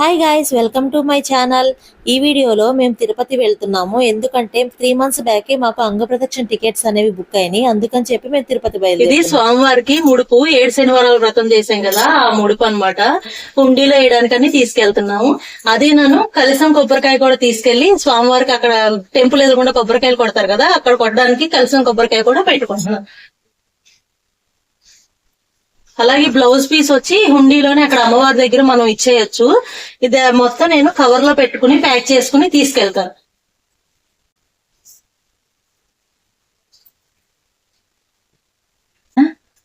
Hi guys welcome to my channel ఈ వీడియోలో మేము తిరుపతి వెళ్తున్నాము. ఎందుకంటే త్రీ మంత్స్ బ్యాక్ మాకు అంగ ప్రదక్షిణ టికెట్స్ అనేవి బుక్ అయినాయి. అందుకని చెప్పి మేము తిరుపతి ఇది బయలుదేరి స్వామివారికి ముడుపు ఏడు శనివారాల వ్రతం చేసాం కదా ఆ ముడుపు అన్నమాట. హుండీలో వేయడానికని తీసుకెళ్తున్నాము. అదే నేను కలిసం కొబ్బరికాయ కూడా తీసుకెళ్ళి స్వామివారికి అక్కడ టెంపుల్ ఎదురుకుండా కొబ్బరికాయలు కొడతారు కదా అక్కడ కొట్టడానికి కలిసం కొబ్బరికాయ కూడా పెట్టుకుంటున్నాను. అలాగే బ్లౌజ్ పీస్ వచ్చి హుండీలోనే అక్కడ అమ్మవారి దగ్గర మనం ఇచ్చేయచ్చు. ఇది మొత్తం నేను కవర్లో పెట్టుకుని ప్యాక్ చేసుకుని తీసుకెళ్తాను.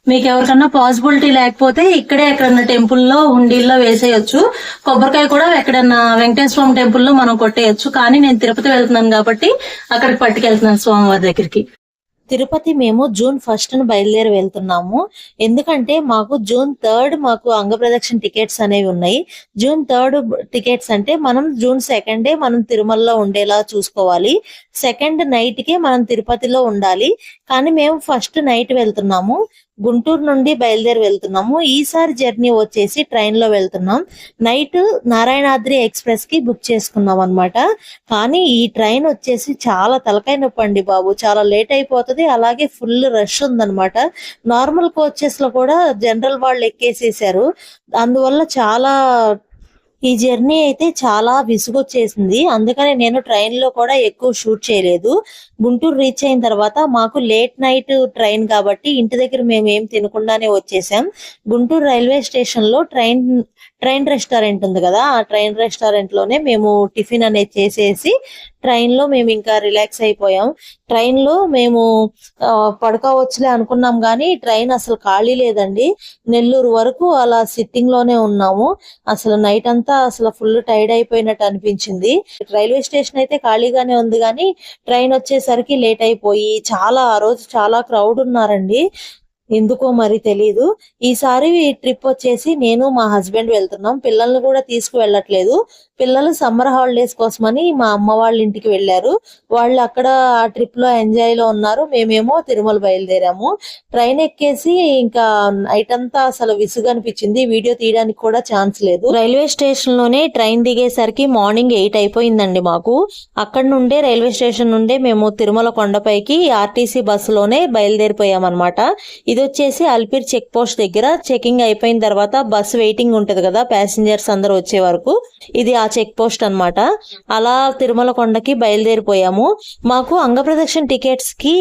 మీకు ఎవరికన్నా పాసిబిలిటీ లేకపోతే ఇక్కడే ఎక్కడన్నా టెంపుల్లో హుండీల్లో వేసేయచ్చు. కొబ్బరికాయ కూడా ఎక్కడన్నా వెంకటేశ్వర స్వామి టెంపుల్లో మనం కొట్టేయచ్చు. కానీ నేను తిరుపతి వెళ్తున్నాను కాబట్టి అక్కడికి పట్టుకెళ్తున్నాను స్వామివారి దగ్గరికి. తిరుపతి మేము జూన్ ఫస్ట్ను బయలుదేరి వెళ్తున్నాము. ఎందుకంటే మాకు జూన్ థర్డ్ మాకు అంగ ప్రదక్షిణ టికెట్స్ అనేవి ఉన్నాయి. జూన్ థర్డ్ టికెట్స్ అంటే మనం జూన్ సెకండ్ డే మనం తిరుమలలో ఉండేలా చూసుకోవాలి. సెకండ్ నైట్కి మనం తిరుపతిలో ఉండాలి. కానీ మేము ఫస్ట్ నైట్ వెళ్తున్నాము. గుంటూరు నుండి బయలుదేరి వెళ్తున్నాము. ఈసారి జర్నీ వచ్చేసి ట్రైన్లో వెళ్తున్నాం. నైట్ నారాయణాద్రి ఎక్స్ప్రెస్కి బుక్ చేసుకున్నాం అన్నమాట. కానీ ఈ ట్రైన్ వచ్చేసి చాలా తలకాయ నొప్పి అండి బాబు. చాలా లేట్ అయిపోతుంది. అలాగే ఫుల్ రష్ ఉందన్నమాట. నార్మల్ కోచెస్లో కూడా జనరల్ వాళ్ళు ఎక్కేసేసారు. అందువల్ల చాలా ఈ జర్నీ అయితే చాలా విసుగొచ్చేసింది. అందుకని నేను ట్రైన్లో కూడా ఎక్కువ షూట్ చేయలేదు. గుంటూరు రీచ్ అయిన తర్వాత మాకు లేట్ నైట్ ట్రైన్ కాబట్టి ఇంటి దగ్గర మేము ఏం తినకుండానే వచ్చేసాం. గుంటూరు రైల్వే స్టేషన్లో ట్రైన్ ట్రైన్ రెస్టారెంట్ ఉంది కదా ఆ ట్రైన్ రెస్టారెంట్లోనే మేము టిఫిన్ అనేది చేసేసి ట్రైన్లో మేము ఇంకా రిలాక్స్ అయిపోయాం. ట్రైన్లో మేము ఆ, పడుకోవచ్చులే అనుకున్నాం కానీ ట్రైన్ అసలు ఖాళీ లేదండి. నెల్లూరు వరకు అలా సిట్టింగ్లోనే ఉన్నాము. అసలు నైట్ అంతా అసలు ఫుల్ టైర్డ్ అయిపోయినట్టు అనిపించింది. రైల్వే స్టేషన్ అయితే ఖాళీగానే ఉంది కానీ ట్రైన్ వచ్చేసరికి లేట్ అయిపోయి చాలా ఆ రోజు చాలా క్రౌడ్ ఉన్నారండి. ఎందుకో మరి తెలీదు. ఈసారి ట్రిప్ వచ్చేసి నేను మా హస్బెండ్ వెళ్తున్నాం. పిల్లల్ని కూడా తీసుకువెళ్ళట్లేదు. పిల్లలు సమ్మర్ హాలిడేస్ కోసమని మా అమ్మ వాళ్ళ ఇంటికి వెళ్ళారు. వాళ్ళు అక్కడ ఆ ట్రిప్లో ఎంజాయ్లో ఉన్నారు. మేమేమో తిరుమల బయలుదేరాము. ట్రైన్ ఎక్కేసి ఇంకా నైట్ అంతా అసలు విసుగు అనిపించింది. వీడియో తీయడానికి కూడా ఛాన్స్ లేదు. రైల్వే స్టేషన్లోనే ట్రైన్ దిగేసరికి మార్నింగ్ ఎయిట్ అయిపోయిందండి మాకు. అక్కడ నుండే రైల్వే స్టేషన్ నుండే మేము తిరుమల కొండపైకి ఆర్టీసీ బస్సులోనే బయలుదేరిపోయామన్నమాట. ఇది వచ్చేసి అల్పిర్ చెక్ పోస్ట్ దగ్గర చెకింగ్ అయిపోయిన తర్వాత బస్ వెయిటింగ్ ఉంటది కదా ప్యాసింజర్స్ అందరూ వచ్చే వరకు. ఇది ఆ చెక్ పోస్ట్ అన్నమాట. అలా తిరుమల కొండకి బయలుదేరిపోయాము. మాకు అంగప్రదక్షిణ టికెట్స్కి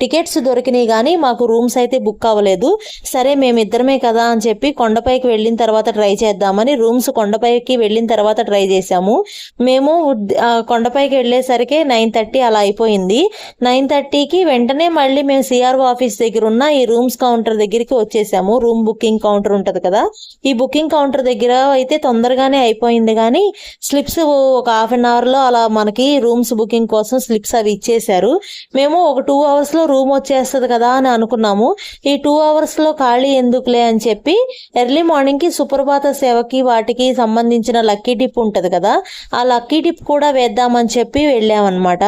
టికెట్స్ దొరికినాయి కానీ మాకు రూమ్స్ అయితే బుక్ అవ్వలేదు సరే మేమిద్దరమే కదా అని చెప్పి కొండపైకి వెళ్ళిన తర్వాత ట్రై చేద్దామని రూమ్స్ కొండపైకి వెళ్ళిన తర్వాత ట్రై చేసాము మేము ఆ, కొండపైకి వెళ్ళేసరికి నైన్ థర్టీ అలా అయిపోయింది. నైన్ థర్టీకి వెంటనే మళ్ళీ మేము సిఆర్ఓ ఆఫీస్ దగ్గర ఉన్న ఈ రూమ్స్ కౌంటర్ దగ్గరికి వచ్చేసాము. రూమ్ బుకింగ్ కౌంటర్ ఉంటుంది కదా. ఈ బుకింగ్ కౌంటర్ దగ్గర అయితే తొందరగానే అయిపోయింది కానీ స్లిప్స్ ఒక హాఫ్ అన్ అవర్లో అలా మనకి రూమ్స్ బుకింగ్ కోసం స్లిప్స్ అవి ఇచ్చేశారు. మేము ఒక టూ అవర్స్లో రూమ్ వచ్చేస్తుంది కదా అని అనుకున్నాము. ఈ టూ అవర్స్లో ఖాళీ ఎందుకులే అని చెప్పి ఎర్లీ మార్నింగ్కి సుప్రభాత సేవకి వాటికి సంబంధించిన లక్కీ టిప్ ఉంటుంది కదా. ఆ లక్కీ టిప్ కూడా వేద్దామని చెప్పి వెళ్ళామన్నమాట.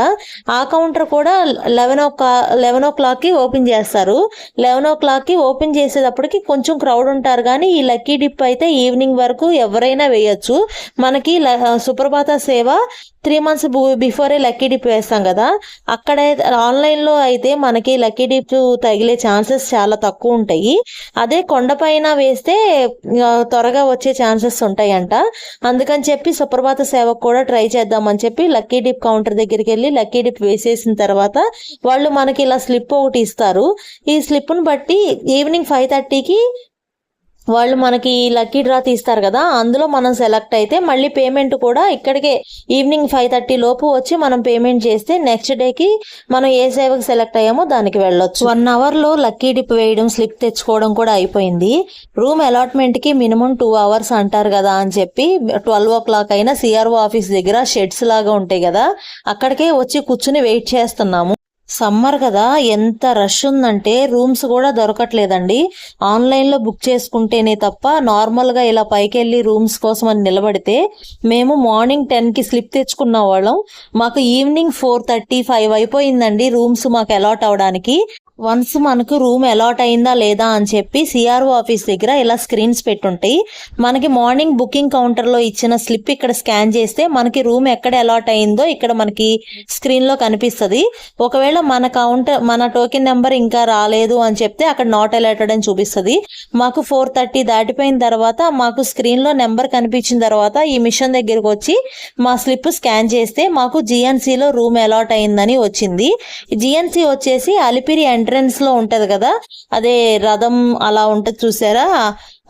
ఆ కౌంటర్ కూడా లెవెన్ ఓ లెవెన్ ఓ క్లాక్కి ఓపెన్ చేస్తారు. లెవెన్ ఓ క్లాక్కి ఓపెన్ చేసేటప్పటికి కొంచెం క్రౌడ్ ఉంటారు కానీ ఈ లక్కీ డిప్ అయితే ఈవినింగ్ వరకు ఎవరైనా వేయచ్చు. మనకి ల- సుప్రభాత సేవ త్రీ మంత్స్ బిఫోరే లక్కీ డిప్ వేస్తాం కదా అక్కడ ఆన్లైన్లో అయితే మనకి లక్కీ డిప్ తగిలే ఛాన్సెస్ చాలా తక్కువ ఉంటాయి. అదే కొండపైన వేస్తే త్వరగా వచ్చే ఛాన్సెస్ ఉంటాయంట. అందుకని చెప్పి సుప్రభాత సేవకు కూడా ట్రై చేద్దామని చెప్పి లక్కీ డిప్ కౌంటర్ దగ్గరికి వెళ్ళి లక్కీ డిప్ వేసేసిన తర్వాత వాళ్ళు మనకి ఇలా స్లిప్ ఒకటి ఇస్తారు. ఈ స్లిప్ను బట్టి ఈవినింగ్ ఫైవ్ థర్టీకి వాళ్ళు మనకి లక్కీ డ్రా తీస్తారు కదా అందులో మనం సెలెక్ట్ అయితే మళ్ళీ పేమెంట్ కూడా ఇక్కడికే ఈవినింగ్ ఫైవ్ థర్టీ లోపు వచ్చి మనం పేమెంట్ చేస్తే నెక్స్ట్ డేకి మనం ఏ సేవకు సెలెక్ట్ అయ్యామో దానికి వెళ్ళొచ్చు. వన్ అవర్లో లక్కీ డిప్ వేయడం స్లిప్ తెచ్చుకోవడం కూడా అయిపోయింది. రూమ్ అలాట్మెంట్కి మినిమం టూ అవర్స్ అంటారు కదా అని చెప్పి ట్వెల్వ్ ఓ క్లాక్ అయినా సిఆర్ఓ ఆఫీస్ దగ్గర షెడ్స్ లాగా ఉంటాయి కదా అక్కడికే వచ్చి కూర్చుని వెయిట్ చేస్తున్నాము. సమ్మర్ కదా ఎంత రష్ ఉందంటే రూమ్స్ కూడా దొరకట్లేదండి. ఆన్లైన్లో బుక్ చేసుకుంటేనే తప్ప నార్మల్గా ఇలా పైకి వెళ్ళి రూమ్స్ కోసం అని నిలబడితే మేము మార్నింగ్ టెన్కి స్లిప్ తెచ్చుకున్న వాళ్ళం. మాకు ఈవినింగ్ ఫోర్ థర్టీ ఫైవ్ అయిపోయిందండి రూమ్స్ మాకు అలాట్ అవడానికి. వన్స్ మనకు రూమ్ అలాట్ అయిందా లేదా అని చెప్పి సిఆర్ఓ ఆఫీస్ దగ్గర ఇలా స్క్రీన్స్ పెట్టుంటాయి. మనకి మార్నింగ్ బుకింగ్ కౌంటర్లో ఇచ్చిన స్లిప్ ఇక్కడ స్కాన్ చేస్తే మనకి రూమ్ ఎక్కడ అలాట్ అయిందో ఇక్కడ మనకి స్క్రీన్లో కనిపిస్తుంది. ఒకవేళ మన కౌంటర్ మన టోకెన్ నెంబర్ ఇంకా రాలేదు అని చెప్తే అక్కడ నాట్ అలాటెడ్ అని చూపిస్తుంది. మాకు ఫోర్ థర్టీ దాటిపోయిన తర్వాత మాకు స్క్రీన్లో నెంబర్ కనిపించిన తర్వాత ఈ మిషన్ దగ్గరకు వచ్చి మా స్లిప్ స్కాన్ చేస్తే మాకు జిఎన్సీలో రూమ్ అలాట్ అయిందని వచ్చింది. జిఎన్సి వచ్చేసి అలిపిరి అండ్ ఎంట్రన్స్లో ఉంటది కదా? అదే రథం అలా ఉంటది చూసారా?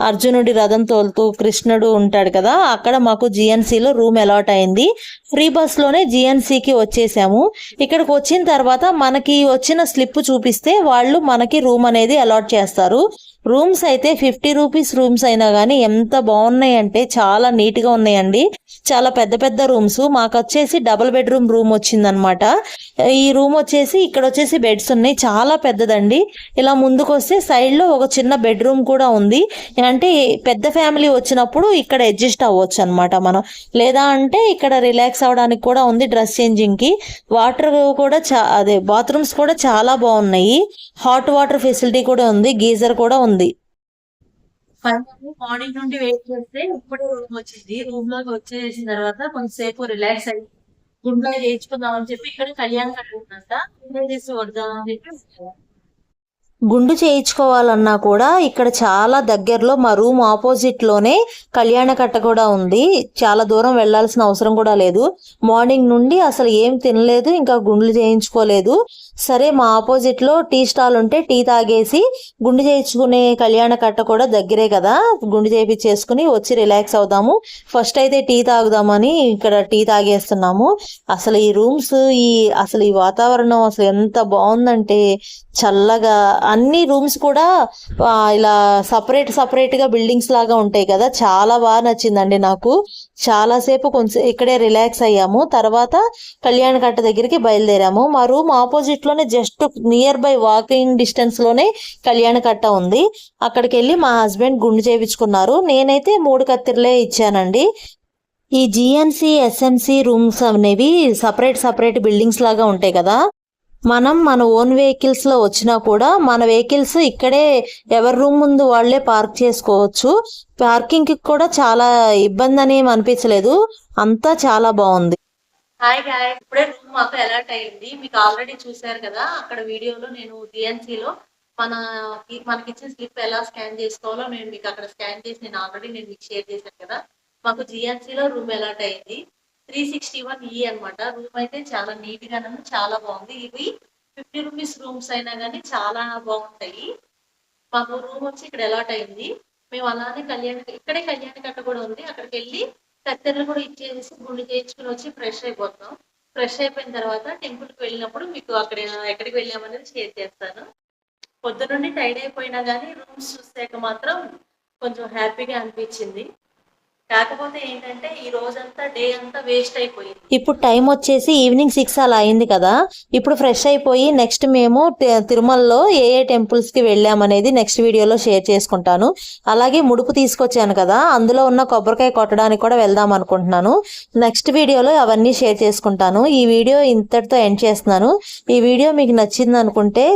అర్జునుడి రథం తోలుతూ కృష్ణుడు ఉంటాడు కదా అక్కడ మాకు జిఎన్సీలో లో రూమ్ అలాట్ అయింది. ఫ్రీ బస్లోనే లోనే కి వచ్చేసాము. ఇక్కడికి వచ్చిన తర్వాత మనకి వచ్చిన స్లిప్ చూపిస్తే వాళ్ళు మనకి రూమ్ అనేది అలాట్ చేస్తారు. రూమ్స్ అయితే ఫిఫ్టీ రూపీస్ రూమ్స్ అయినా కానీ ఎంత బాగున్నాయి అంటే చాలా నీట్గా ఉన్నాయండి. చాలా పెద్ద పెద్ద రూమ్స్ మాకు వచ్చేసి డబుల్ బెడ్రూమ్ రూమ్ వచ్చిందనమాట. ఈ రూమ్ వచ్చేసి ఇక్కడ వచ్చేసి బెడ్స్ ఉన్నాయి. చాలా పెద్దదండి. ఇలా ముందుకు వస్తే సైడ్లో ఒక చిన్న బెడ్రూమ్ కూడా ఉంది. అంటే పెద్ద ఫ్యామిలీ వచ్చినప్పుడు ఇక్కడ అడ్జస్ట్ అవ్వచ్చు అనమాట మనం. లేదా అంటే ఇక్కడ రిలాక్స్ అవ్వడానికి కూడా ఉంది డ్రెస్ చేంజింగ్కి. వాటర్ కూడా చా అదే బాత్రూమ్స్ కూడా చాలా బాగున్నాయి. హాట్ వాటర్ ఫెసిలిటీ కూడా ఉంది గీజర్ కూడా ఉంది. మార్నింగ్ నుండి వెయిట్ చేస్తే ఇప్పుడు రూమ్ వచ్చింది. రూమ్లోకి వచ్చేసిన తర్వాత కొంతసేపు రిలాక్స్ అయ్యి గుండె చేయించుకుందాం అని చెప్పి ఇక్కడ కళ్యాణ్ కట్టిందంట చేసి వద్దాం అని చెప్పి గుండు చేయించుకోవాలన్నా కూడా ఇక్కడ చాలా దగ్గరలో మా రూమ్ ఆపోజిట్లోనే కళ్యాణ కట్ట కూడా ఉంది. చాలా దూరం వెళ్ళాల్సిన అవసరం కూడా లేదు. మార్నింగ్ నుండి అసలు ఏం తినలేదు ఇంకా గుండ్లు చేయించుకోలేదు. సరే మా ఆపోజిట్లో టీ స్టాల్ ఉంటే టీ తాగేసి గుండు చేయించుకునే కళ్యాణ కట్ట కూడా దగ్గరే కదా. గుండు చేయించేసుకుని వచ్చి రిలాక్స్ అవుదాము. ఫస్ట్ అయితే టీ తాగుదామని ఇక్కడ టీ తాగేస్తున్నాము. అసలు ఈ రూమ్స్ ఈ అసలు ఈ వాతావరణం అసలు ఎంత బాగుందంటే చల్లగా అన్ని రూమ్స్ కూడా ఇలా సపరేట్ సపరేట్గా బిల్డింగ్స్ లాగా ఉంటాయి కదా. చాలా బాగా నచ్చిందండి నాకు. చాలాసేపు కొంచెం ఇక్కడే రిలాక్స్ అయ్యాము. తర్వాత కళ్యాణ కట్ట దగ్గరికి బయలుదేరాము. మా రూమ్ ఆపోజిట్లోనే జస్ట్ నియర్ బై వాకింగ్ డిస్టెన్స్లోనే కళ్యాణ కట్ట ఉంది. అక్కడికి వెళ్ళి మా హస్బెండ్ గుండు చేయించుకున్నారు నేనైతే మూడు కత్తిరలే ఇచ్చానండి. ఈ జిఎన్సి ఎస్ఎంసి రూమ్స్ అనేవి సపరేట్ సపరేట్ బిల్డింగ్స్ లాగా ఉంటాయి కదా. మనం మన ఓన్ వెహికల్స్లో వచ్చినా కూడా మన వెహికల్స్ ఇక్కడే ఎవరి రూమ్ ముందు వాళ్ళే పార్క్ చేసుకోవచ్చు. పార్కింగ్కి కూడా చాలా ఇబ్బంది అని అనిపించలేదు. అంతా చాలా బాగుంది. హాయ్ హాయ్ ఇప్పుడే రూమ్ మాకు అలర్ట్ అయింది. మీకు ఆల్రెడీ చూశారు కదా అక్కడ వీడియోలో నేను డిఎన్సీలో లో మన మనకి ఇచ్చిన స్లిప్ ఎలా స్కాన్ చేసుకోవాలో నేను మీకు అక్కడ స్కాన్ చేసి నేను ఆల్రెడీ నేను మీకు షేర్ చేశాను కదా. మాకు జిఎన్సీలో లో రూమ్ అలర్ట్ అయింది. త్రీ సిక్స్టీ వన్ ఈ అనమాట రూమ్ అయితే చాలా నీట్గా చాలా బాగుంది. ఇవి ఫిఫ్టీ రూపీస్ రూమ్స్ అయినా కానీ చాలా బాగుంటాయి. మాకు రూమ్ వచ్చి ఇక్కడ అలాట్ అయింది. మేము అలానే కళ్యాణ ఇక్కడే కళ్యాణ కట్ట కూడా ఉంది. అక్కడికి వెళ్ళి కత్తెరలు కూడా ఇచ్చేసి గుండు చేయించుకుని వచ్చి ఫ్రెష్ అయిపోతాం ఫ్రెష్ అయిపోయిన తర్వాత టెంపుల్కి వెళ్ళినప్పుడు మీకు అక్కడ ఎక్కడికి వెళ్ళామనేది షేర్ చేస్తాను. పొద్దునుండి టైడ్ అయిపోయినా కానీ రూమ్స్ చూసాక మాత్రం కొంచెం హ్యాపీగా అనిపించింది. కాకపోతే ఏంటంటే ఈ రోజంతా డే అంతా వేస్ట్ అయిపోయింది. ఇప్పుడు టైం వచ్చేసి ఈవినింగ్ సిక్స్ అలా అయింది కదా. ఇప్పుడు ఫ్రెష్ అయిపోయి నెక్స్ట్ మేము తిరుమలలో ఏ ఏ టెంపుల్స్కి వెళ్ళామనేది నెక్స్ట్ వీడియోలో షేర్ చేసుకుంటాను. అలాగే ముడుపు తీసుకొచ్చాను కదా. అందులో ఉన్న కొబ్బరికాయ కొట్టడానికి కూడా వెళ్దాం అనుకుంటున్నాను. నెక్స్ట్ వీడియోలో అవన్నీ షేర్ చేసుకుంటాను. ఈ వీడియో ఇంతటితో ఎండ్ చేస్తున్నాను. ఈ వీడియో మీకు నచ్చింది అనుకుంటే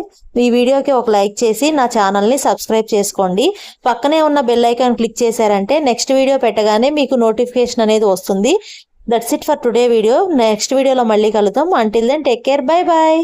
ఈ వీడియోకి ఒక లైక్ చేసి నా ఛానల్ని సబ్స్క్రైబ్ చేసుకోండి. పక్కనే ఉన్న బెల్ ఐకాన్ క్లిక్ చేశారంటే నెక్స్ట్ వీడియో పెట్టగానే మీకు నోటిఫికేషన్ అనేది వస్తుంది. That's it for today video next వీడియోలో మళ్ళీ కలుద్దాం. Until then take care bye bye